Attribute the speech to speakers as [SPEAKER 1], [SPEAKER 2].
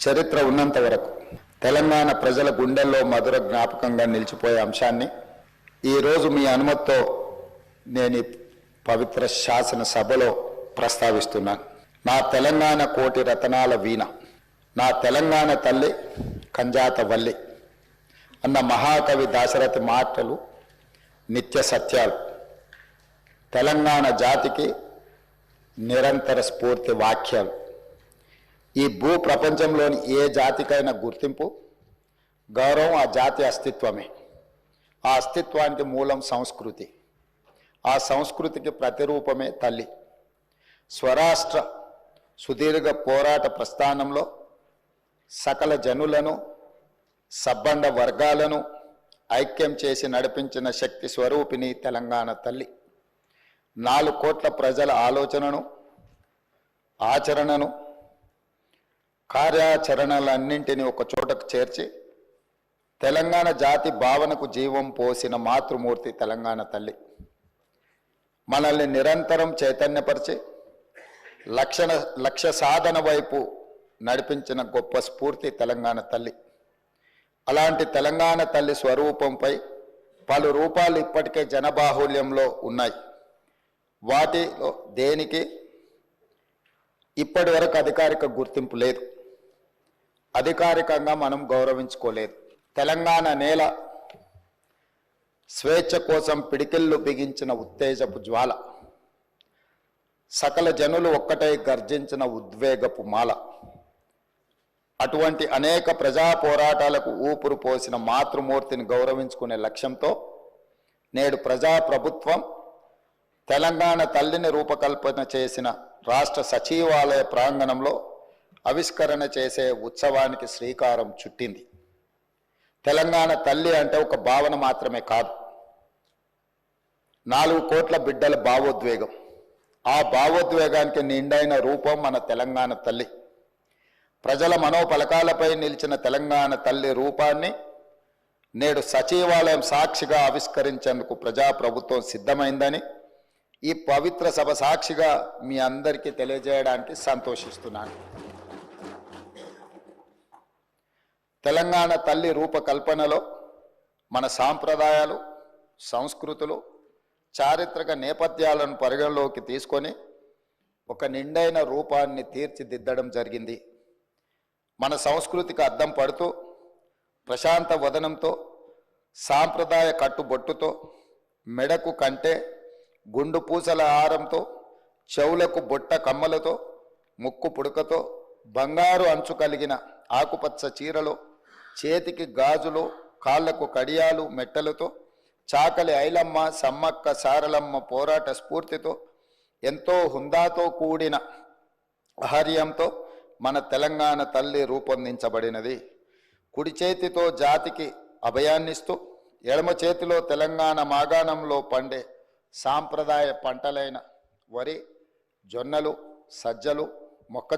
[SPEAKER 1] చరిత్ర ఉన్నంత వరకు తెలంగాణ ప్రజల గుండెల్లో మధుర జ్ఞాపకంగా నిలిచిపోయే అంశాన్ని ఈరోజు మీ అనుమతితో నేను పవిత్ర శాసన సభలో ప్రస్తావిస్తున్నాను నా తెలంగాణ కోటి రతనాల వీణ నా తెలంగాణ తల్లి కంజాత వల్లి అన్న మహాకవి దాశరథి మాటలు నిత్య సత్యాలు. తెలంగాణ జాతికి నిరంతర స్ఫూర్తి వాక్యాలు ఈ భూ ప్రపంచంలోని ఏ జాతికైనా గుర్తింపు గౌరవం ఆ జాతి అస్తిత్వమే. ఆ అస్తిత్వానికి మూలం సంస్కృతి. ఆ సంస్కృతికి ప్రతిరూపమే తల్లి. స్వరాష్ట్ర సుదీర్ఘ పోరాట ప్రస్థానంలో సకల జనులను సబ్బండ వర్గాలను ఐక్యం చేసి నడిపించిన శక్తి స్వరూపిణి తెలంగాణ తల్లి. నాలుగు కోట్ల ప్రజల ఆలోచనను ఆచరణను కార్యాచరణలన్నింటినీ ఒక చోటకు చేర్చి తెలంగాణ జాతి భావనకు జీవం పోసిన మాతృమూర్తి తెలంగాణ తల్లి. మనల్ని నిరంతరం చైతన్యపరిచి లక్షణ లక్ష్య సాధన వైపు నడిపించిన గొప్ప స్ఫూర్తి తెలంగాణ తల్లి. అలాంటి తెలంగాణ తల్లి స్వరూపంపై పలు రూపాలు ఇప్పటికే జనబాహుల్యంలో ఉన్నాయి. వాటిలో దేనికి? ఇప్పటి వరకు అధికారిక గుర్తింపు లేదు. అధికారికంగా మనం గౌరవించుకోలేదు. తెలంగాణ నేల స్వేచ్ఛ కోసం పిడికిళ్ళు బిగించిన ఉత్తేజపు జ్వాల. సకల జనులు ఒక్కటై గర్జించిన ఉద్వేగపు మాల. అటువంటి అనేక ప్రజా పోరాటాలకు ఊపురు పోసిన మాతృమూర్తిని గౌరవించుకునే లక్ష్యంతో నేడు ప్రజా ప్రభుత్వం తెలంగాణ తల్లిని రూపకల్పన చేసిన రాష్ట్ర సచివాలయ ప్రాంగణంలో ఆవిష్కరణ చేసే ఉత్సవానికి శ్రీకారం చుట్టింది. తెలంగాణ తల్లి అంటే ఒక భావన మాత్రమే కాదు. నాలుగు కోట్ల బిడ్డల భావోద్వేగం. ఆ భావోద్వేగానికి నిండైన రూపం మన తెలంగాణ తల్లి. ప్రజల మనోపలకాలపై నిలిచిన తెలంగాణ తల్లి రూపాన్ని నేడు సచివాలయం సాక్షిగా ఆవిష్కరించేందుకు ప్రజాప్రభుత్వం సిద్ధమైందని ఈ పవిత్ర సభ సాక్షిగా మీ అందరికీ తెలియజేయడానికి సంతోషిస్తున్నాను. తెలంగాణ తల్లి రూపకల్పనలో మన సాంప్రదాయాలు సంస్కృతులు చారిత్రక నేపథ్యాలను పరిగణలోకి తీసుకొని ఒక నిండైన రూపాన్ని తీర్చిదిద్దడం జరిగింది. మన సంస్కృతికి అద్దం పడుతూ ప్రశాంత వదనంతో సాంప్రదాయ కట్టుబొట్టుతో మెడకు కంటే గుండు పూసల ఆరంతో చెవులకు బొట్ట కమ్మలతో ముక్కు పుడకతో బంగారు అంచు కలిగిన ఆకుపచ్చ చీరలో చేతికి గాజులు కాళ్ళకు కడియాలు మెట్టలతో చాకలి ఐలమ్మ సమ్మక్క సారలమ్మ పోరాట స్ఫూర్తితో ఎంతో హుందాతో కూడిన ఆహార్యంతో మన తెలంగాణ తల్లి రూపొందించబడినది. కుడి చేతితో జాతికి అభయాన్నిస్తూ ఎడమ చేతిలో తెలంగాణ మాగాణంలో పండే సాంప్రదాయ పంటలైన వరి జొన్నలు సజ్జలు మొక్కజొన్న